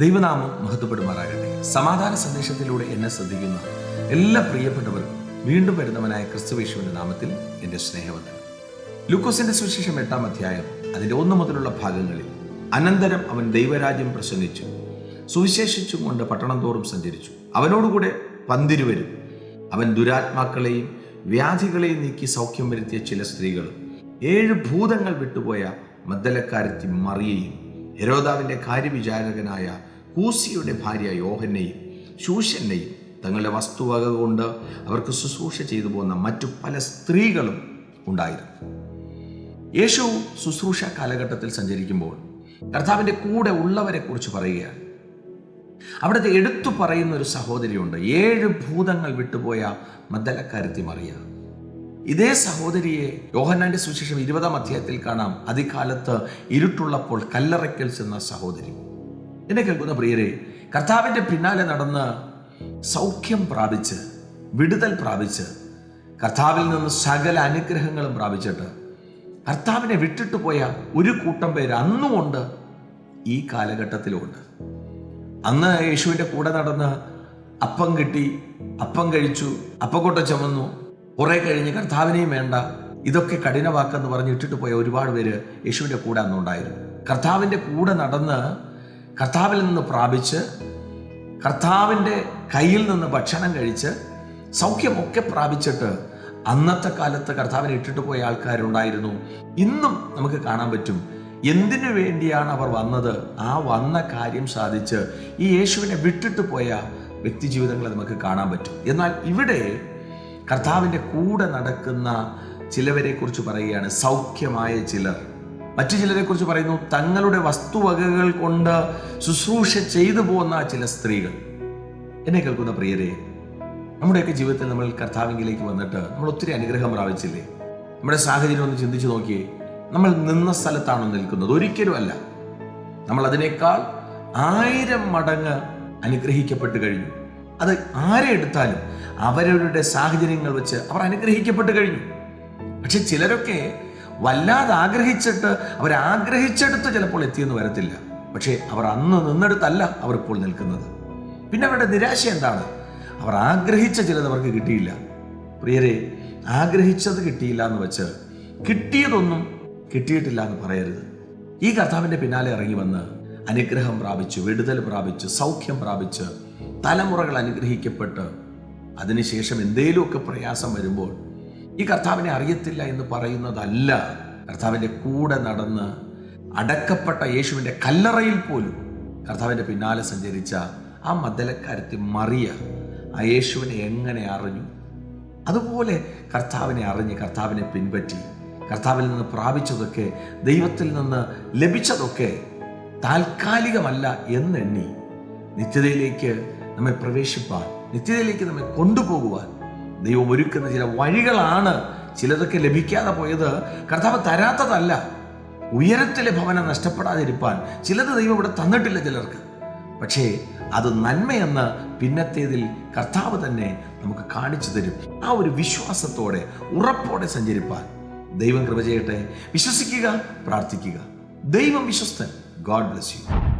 ദൈവനാമം മഹത്വപ്പെടുമാറാകട്ടെ. സമാധാന സന്ദേശത്തിലൂടെ എന്നെ ശ്രദ്ധിക്കുന്ന എല്ലാ പ്രിയപ്പെട്ടവർക്കും വീണ്ടും വരുന്നവനായ ക്രിസ്തുവേശുവിന്റെ നാമത്തിൽ എന്റെ സ്നേഹവന്ദനം. ലൂക്കോസിന്റെ സുവിശേഷം എട്ടാം അധ്യായം അതിന്റെ ഒന്ന് മുതലുള്ള ഭാഗങ്ങളിൽ അനന്തരം അവൻ ദൈവരാജ്യം പ്രസംഗിച്ചു. സുവിശേഷിച്ചും കൊണ്ട് പട്ടണം തോറും സഞ്ചരിച്ചു. അവനോടുകൂടെ പന്തിരുവരും അവൻ ദുരാത്മാക്കളെയും വ്യാധികളെയും നീക്കി സൗഖ്യം വരുത്തിയ ചില സ്ത്രീകളും ഏഴ് ഭൂതങ്ങൾ വിട്ടുപോയ മദ്ദലക്കാരത്തി മറിയയും ഹെരോദാവിന്റെ കാര്യവിചാരകനായ കൂസിയുടെ ഭാര്യ യോഹന്നെയും ശൂഷനെയും തങ്ങളുടെ വസ്തുവക കൊണ്ട് അവർക്ക് ശുശ്രൂഷ ചെയ്തു പോകുന്ന മറ്റു പല സ്ത്രീകളും ഉണ്ടായിരുന്നു. യേശു ശുശ്രൂഷ കാലഘട്ടത്തിൽ സഞ്ചരിക്കുമ്പോൾ കർത്താവിന്റെ കൂടെ ഉള്ളവരെ കുറിച്ച് പറയുകയാണ്. അവിടുത്തെ എടുത്തു പറയുന്ന ഒരു സഹോദരിയുണ്ട്. ഏഴ് ഭൂതങ്ങൾ വിട്ടുപോയ മദ്ദലക്കാരത്തി മറിയ. ഇതേ സഹോദരിയെ യോഹന്നാന്റെ സുവിശേഷം ഇരുപതാം അധ്യായത്തിൽ കാണാം. അതികാലത്ത് ഇരുട്ടുള്ളപ്പോൾ കല്ലറയ്ക്കൽ ചെന്ന സഹോദരി. എന്നെ കേൾക്കുന്ന പ്രിയരെ കർത്താവിന്റെ പിന്നാലെ നടന്ന് സൗഖ്യം പ്രാപിച്ച് വിടുതൽ പ്രാപിച്ച് കർത്താവിൽ നിന്ന് സകല അനുഗ്രഹങ്ങളും പ്രാപിച്ചിട്ട് കർത്താവിനെ വിട്ടിട്ട് പോയ ഒരു കൂട്ടം പേര് അന്നുമുണ്ട് ഈ കാലഘട്ടത്തിലുമുണ്ട്. അന്ന് യേശുവിന്റെ കൂടെ നടന്ന് അപ്പം കിട്ടി അപ്പം കഴിച്ചു അപ്പക്കൊട്ട ചുമന്നു കുറെ കഴിഞ്ഞ് കർത്താവിനെയും വേണ്ട ഇതൊക്കെ കഠിനവാക്കെന്ന് പറഞ്ഞ് ഇട്ടിട്ട് പോയ ഒരുപാട് പേര് യേശുവിന്റെ കൂടെ അന്നുണ്ടായിരുന്നു. കർത്താവിന്റെ കൂടെ നടന്ന് കർത്താവിൽ നിന്ന് പ്രാപിച്ച് കർത്താവിന്റെ കയ്യിൽ നിന്ന് ഭക്ഷണം കഴിച്ച് സൗഖ്യമൊക്കെ പ്രാപിച്ചിട്ട് അന്നത്തെ കാലത്ത് കർത്താവിനെ ഇട്ടിട്ട് പോയ ആൾക്കാരുണ്ടായിരുന്നു. ഇന്നും നമുക്ക് കാണാൻ പറ്റും. എന്തിനു വേണ്ടിയാണ് അവർ വന്നത്? ആ വന്ന കാര്യം സാധിച്ച് ഈ യേശുവിനെ വിട്ടിട്ട് പോയ വ്യക്തി ജീവിതങ്ങളെ നമുക്ക് കാണാൻ പറ്റും. എന്നാൽ ഇവിടെ കർത്താവിന്റെ കൂടെ നടക്കുന്ന ചിലവരെ കുറിച്ച് പറയുകയാണ്. സൗഖ്യമായ ചിലർ. മറ്റു ചിലരെ കുറിച്ച് പറയുന്നു തങ്ങളുടെ വസ്തുവകകൾ കൊണ്ട് ശുശ്രൂഷ ചെയ്തു പോകുന്ന ചില സ്ത്രീകൾ. എന്നെ കേൾക്കുന്ന പ്രിയരെ നമ്മുടെയൊക്കെ ജീവിതത്തിൽ നമ്മൾ കർത്താവിംഗിലേക്ക് വന്നിട്ട് നമ്മൾ ഒത്തിരി അനുഗ്രഹം പ്രാപിച്ചില്ലേ? നമ്മുടെ സാഹചര്യം ഒന്ന് ചിന്തിച്ചു നോക്കിയേ നമ്മൾ നിന്ന സ്ഥലത്താണോ നിൽക്കുന്നത്. ഒരിക്കലും അല്ല. നമ്മൾ അതിനേക്കാൾ ആയിരം മടങ്ങ് അനുഗ്രഹിക്കപ്പെട്ട് കഴിഞ്ഞു. അത് ആരെ എടുത്താലും അവരവരുടെ സാഹചര്യങ്ങൾ വെച്ച് അവർ അനുഗ്രഹിക്കപ്പെട്ട് കഴിഞ്ഞു. പക്ഷെ ചിലരൊക്കെ വല്ലാതെ ആഗ്രഹിച്ചിട്ട് അവർ ആഗ്രഹിച്ചെടുത്ത് ചിലപ്പോൾ എത്തിയെന്ന് വരത്തില്ല. പക്ഷേ അവർ അന്ന് നിന്നെടുത്തല്ല അവർ ഇപ്പോൾ നിൽക്കുന്നത്. പിന്നെ അവരുടെ നിരാശ എന്താണ്? അവർ ആഗ്രഹിച്ച ചിലത് അവർക്ക് കിട്ടിയില്ല. പ്രിയരെ ആഗ്രഹിച്ചത് കിട്ടിയില്ല എന്ന് വെച്ച് കിട്ടിയതൊന്നും കിട്ടിയിട്ടില്ല എന്ന് പറയരുത്. ഈ കർത്താവിന്റെ പിന്നാലെ ഇറങ്ങി വന്ന് അനുഗ്രഹം പ്രാപിച്ച് വിടുതൽ പ്രാപിച്ച് സൗഖ്യം പ്രാപിച്ച് തലമുറകൾ അനുഗ്രഹിക്കപ്പെട്ട് അതിനുശേഷം എന്തേലുമൊക്കെ പ്രയാസം വരുമ്പോൾ ഈ കർത്താവിനെ അറിയത്തില്ല എന്ന് പറയുന്നതല്ല. കർത്താവിന്റെ കൂടെ നടന്ന് അടക്കപ്പെട്ട യേശുവിന്റെ കല്ലറയിൽ പോലും കർത്താവിന്റെ പിന്നാലെ സഞ്ചരിച്ച ആ മദ്ദലക്കാരത്തി മറിയ ആ യേശുവിനെ എങ്ങനെ അറിഞ്ഞു? അതുപോലെ കർത്താവിനെ അറിഞ്ഞ് കർത്താവിനെ പിൻപറ്റി കർത്താവിൽ നിന്ന് പ്രാപിച്ചതൊക്കെ ദൈവത്തിൽ നിന്ന് ലഭിച്ചതൊക്കെ താൽക്കാലികമല്ല എന്നെണ്ണി. നിത്യതയിലേക്ക് നമ്മെ പ്രവേശിപ്പാൻ നിത്യതയിലേക്ക് നമ്മെ കൊണ്ടുപോകുവാൻ ദൈവം ഒരുക്കുന്ന ചില വഴികളാണ് ചിലതൊക്കെ ലഭിക്കാതെ പോയത്. കർത്താവ് തരാത്തതല്ല. ഉയരത്തിലെ ഭവനം നഷ്ടപ്പെടാതിരിപ്പാൻ ചിലത് ദൈവം ഇവിടെ തന്നിട്ടില്ല ചിലർക്ക്. പക്ഷേ അത് നന്മയെന്ന് പിന്നത്തേതിൽ കർത്താവ് തന്നെ നമുക്ക് കാണിച്ചു തരും. ആ ഒരു വിശ്വാസത്തോടെ ഉറപ്പോടെ സഞ്ചരിപ്പാൻ. ദൈവം കൃപ ചെയ്യട്ടെ. വിശ്വസിക്കുക പ്രാർത്ഥിക്കുക. ദൈവം വിശ്വസ്തൻ. God bless you.